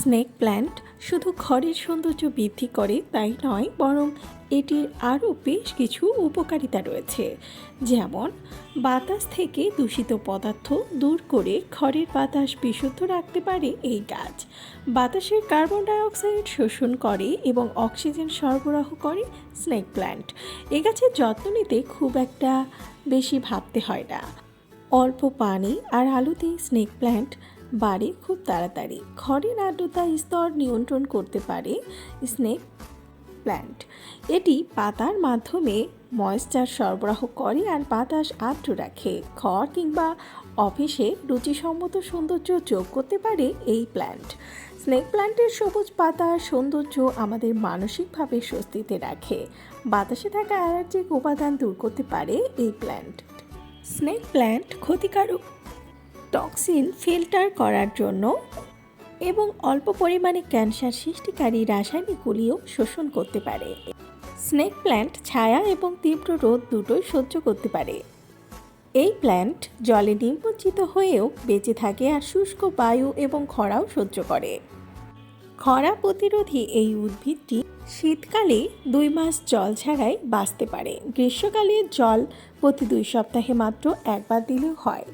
Snake plant শুধু ঘরের সৌন্দর্য বৃদ্ধি করে তাই নয়, বরং এটির আরও বেশ কিছু উপকারিতা রয়েছে। যেমন, বাতাস থেকে দূষিত পদার্থ দূর করে ঘরের বাতাস বিশুদ্ধ রাখতে পারে এই গাছ। বাতাসের কার্বন ডাইঅক্সাইড শোষণ করে এবং অক্সিজেন সরবরাহ করে স্নেক প্ল্যান্ট এ গাছের যত্ন নিতে খুব একটা বেশি ভাবতে হয় না। অল্প পানি আর আলুতেই স্নেক প্ল্যান্ট বাড়ে খুব তাড়াতাড়ি। ঘরের আর্দ্রতা স্তর নিয়ন্ত্রণ করতে পারে স্নেক প্ল্যান্ট। এটি পাতার মাধ্যমে ময়েশ্চার সরবরাহ করে আর বাতাস আর্দ্র রাখে। ঘর কিংবা অফিসে রুচিসম্মত সৌন্দর্য যোগ করতে পারে এই প্ল্যান্ট। স্নেক প্ল্যান্টের সবুজ পাতা সৌন্দর্য আমাদের মানসিকভাবে স্বস্তিতে রাখে। বাতাসে থাকা অ্যালার্জিক উপাদান দূর করতে পারে এই প্ল্যান্ট। স্নেক প্ল্যান্ট ক্ষতিকারক টক্সিন ফিল্টার করার জন্য এবং অল্প পরিমাণে ক্যান্সার সৃষ্টিকারী রাসায়নিকগুলিও শোষণ করতে পারে। স্নেক প্ল্যান্ট ছায়া এবং তীব্র রোদ দুটোই সহ্য করতে পারে। এই প্ল্যান্ট জলে নিমজ্জিত হয়েও বেঁচে থাকে আর শুষ্ক বায়ু এবং খরাও সহ্য করে। খরা প্রতিরোধী এই উদ্ভিদটি শীতকালে দুই মাস জল ছাড়াই বাঁচতে পারে। গ্রীষ্মকালে জল প্রতি দুই সপ্তাহে মাত্র একবার দিলেও হয়।